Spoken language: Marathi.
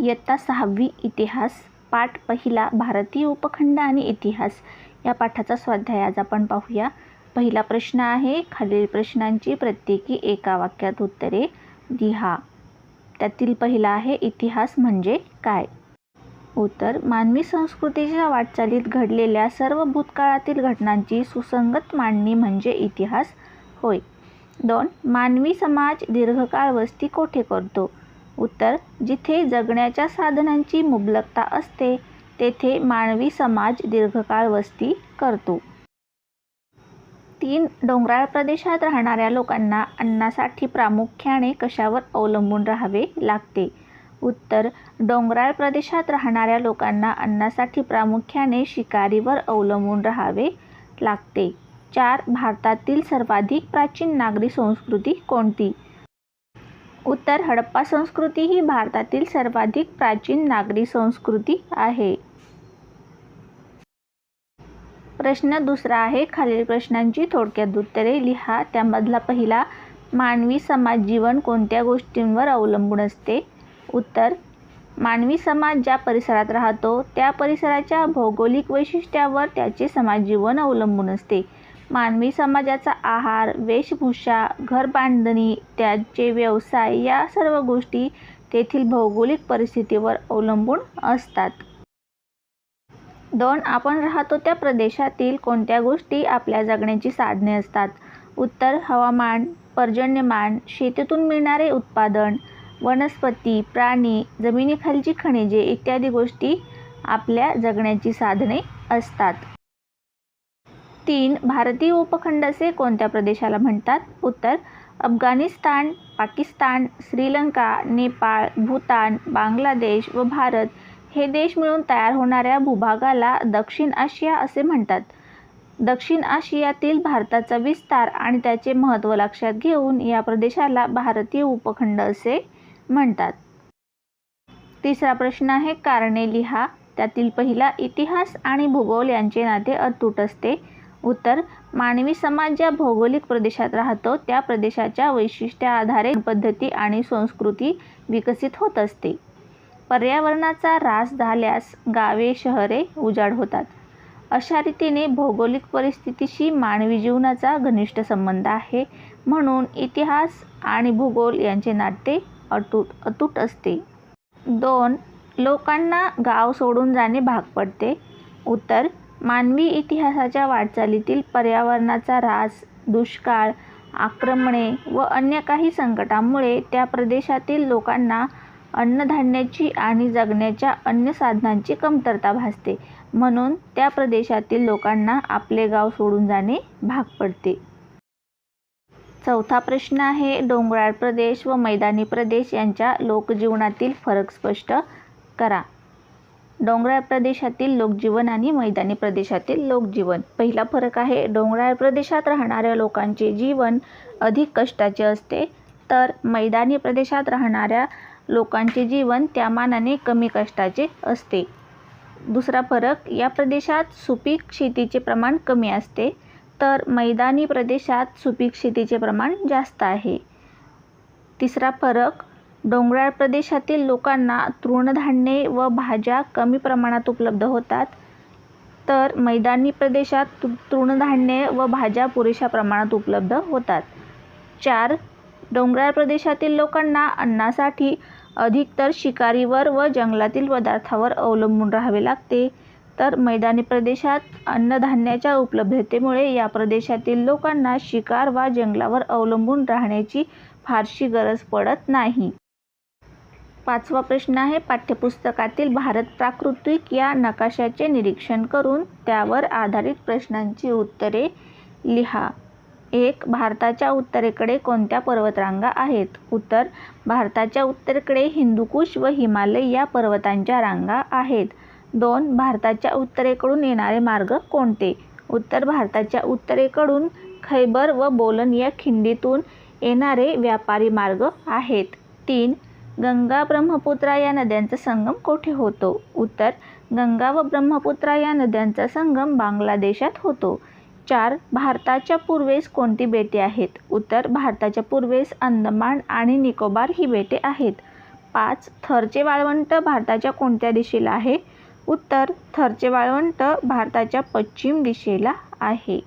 इयत्ता सहावी इतिहास पाठ पहिला भारतीय उपखंड आणि इतिहास. या पाठाचा स्वाध्याय आज आपण पाहूया. पहिला प्रश्न आहे खालील प्रश्नांची प्रत्येकी एका वाक्यात उत्तरे लिहा. त्यातील पहिला आहे इतिहास म्हणजे काय? उत्तर मानवी संस्कृतीच्या वाटचालीत घडलेल्या सर्व भूतकाळातील घटनांची सुसंगत मांडणी म्हणजे इतिहास. होय. दोन मानवी समाज दीर्घकाळ वस्ती कोठे करतो? उत्तर जिथे जगण्याच्या साधनांची मुबलकता असते तेथे मानवी समाज दीर्घकाळ वस्ती करतो. तीन डोंगराळ प्रदेशात राहणाऱ्या लोकांना अन्नासाठी प्रामुख्याने कशावर अवलंबून राहावे लागते? उत्तर डोंगराळ प्रदेशात राहणाऱ्या लोकांना अन्नासाठी प्रामुख्याने शिकारीवर अवलंबून राहावे लागते. चार भारतातील सर्वाधिक प्राचीन नागरी संस्कृती कोणती? उत्तर हडप्पा संस्कृती ही भारतातील सर्वाधिक प्राचीन नागरी संस्कृती आहे. प्रश्न दुसरा आहे खालील प्रश्नांची थोडक्यात उत्तरे लिहा. त्यामधला पहिला मानवी समाज जीवन कोणत्या गोष्टींवर अवलंबून असते? उत्तर मानवी समाज ज्या परिसरात राहतो त्या परिसराच्या भौगोलिक वैशिष्ट्यावर त्याचे समाज जीवन अवलंबून असते. मानवी समाजाचा आहार वेशभूषा घर बांधणी त्याचे व्यवसाय या सर्व गोष्टी तेथील भौगोलिक परिस्थितीवर अवलंबून असतात. दोन आपण राहतो त्या प्रदेशातील कोणत्या गोष्टी आपल्या जगण्याची साधने असतात? उत्तर हवामान पर्जन्यमान शेतीतून मिळणारे उत्पादन वनस्पती प्राणी जमिनीखालची खनिजे इत्यादी गोष्टी आपल्या जगण्याची साधने असतात. तीन भारतीय उपखंड असे कोणत्या प्रदेशाला म्हणतात? उत्तर अफगाणिस्तान पाकिस्तान श्रीलंका नेपाळ भूतान बांगलादेश व भारत हे देश मिळून तयार होणाऱ्या भूभागाला दक्षिण आशिया असे म्हणतात. दक्षिण आशियातील भारताचा विस्तार आणि त्याचे महत्त्व लक्षात घेऊन या प्रदेशाला भारतीय उपखंड असे म्हणतात. तिसरा प्रश्न आहे कारणे लिहा. त्यातील पहिला इतिहास आणि भूगोल यांचे नाते अतूट असते. उत्तर मानवी समाज ज्या भौगोलिक प्रदेशात राहतो त्या प्रदेशाच्या वैशिष्ट्या आधारे पद्धती आणि संस्कृती विकसित होत असते. पर्यावरणाचा ऱ्हास झाल्यास गावे शहरे उजाड होतात. अशा रीतीने भौगोलिक परिस्थितीशी मानवी जीवनाचा घनिष्ठ संबंध आहे म्हणून इतिहास आणि भूगोल यांचे नाते अतूट अतूट असते. दोन लोकांना गाव सोडून जाणे भाग पडते. उत्तर मानवी इतिहासाच्या वाटचालीतील पर्यावरणाचा ऱ्हास दुष्काळ आक्रमणे व अन्य काही संकटांमुळे त्या प्रदेशातील लोकांना अन्नधान्याची आणि जगण्याच्या अन्य साधनांची कमतरता भासते. म्हणून त्या प्रदेशातील लोकांना आपले गाव सोडून जाणे भाग पडते. चौथा प्रश्न आहे डोंगराळ प्रदेश व मैदानी प्रदेश यांच्या लोकजीवनातील फरक स्पष्ट करा. डोंगराळ प्रदेशातील लोकजीवन आणि मैदानी प्रदेशातील लोकजीवन. पहिला फरक आहे डोंगराळ प्रदेशात राहणाऱ्या लोकांचे जीवन अधिक कष्टाचे असते. तर मैदानी प्रदेशात राहणाऱ्या लोकांचे जीवन त्या मानाने कमी कष्टाचे असते. दुसरा फरक या प्रदेशात सुपीक शेतीचे प्रमाण कमी असते. तर मैदानी प्रदेशात सुपीक शेतीचे प्रमाण जास्त आहे. तिसरा फरक डोंगराळ प्रदेशातील लोकांना तृणधान्ये व भाज्या कमी प्रमाणात उपलब्ध होतात. तर मैदानी प्रदेशात तृणधान्ये व भाज्या पुरेशा प्रमाणात उपलब्ध होतात. चार डोंगराळ प्रदेशातील लोकांना अन्नासाठी अधिकतर शिकारीवर व जंगलातील पदार्थावर अवलंबून राहावे लागते. तर मैदानी प्रदेशात अन्नधान्याच्या उपलब्धतेमुळे या प्रदेशातील लोकांना शिकार वा जंगलावर अवलंबून राहण्याची फारशी गरज पडत नाही. पाचवा प्रश्न आहे. पाठ्यपुस्तकातील भारत प्राकृतिक या नकाशाचे निरीक्षण करून त्यावर आधारित प्रश्नांची उत्तरे लिहा. एक भारताच्या उत्तरेकडे कोणत्या पर्वतरांगा आहेत? उत्तर भारताच्या उत्तरेकडे हिंदुकुश व हिमालय या पर्वतांच्या रांगा आहेत. दोन भारताच्या उत्तरेकडून येणारे मार्ग कोणते? उत्तर भारताच्या उत्तरेकडून खैबर व बोलन या खिंडीतून येणारे व्यापारी मार्ग आहेत. तीन गंगा ब्रह्मपुत्रा या नद्यांचा संगम कोठे होतो? उत्तर गंगा व ब्रह्मपुत्रा या नद्यांचा संगम बांगलादेशात होतो. चार भारताच्या पूर्वेस कोणती बेटे आहेत? उत्तर भारताच्या पूर्वेस अंदमान आणि निकोबार ही बेटे आहेत. पाच थरचे वाळवंट भारताच्या कोणत्या दिशेला आहे? उत्तर थरचे वाळवंट भारताच्या पश्चिम दिशेला आहे.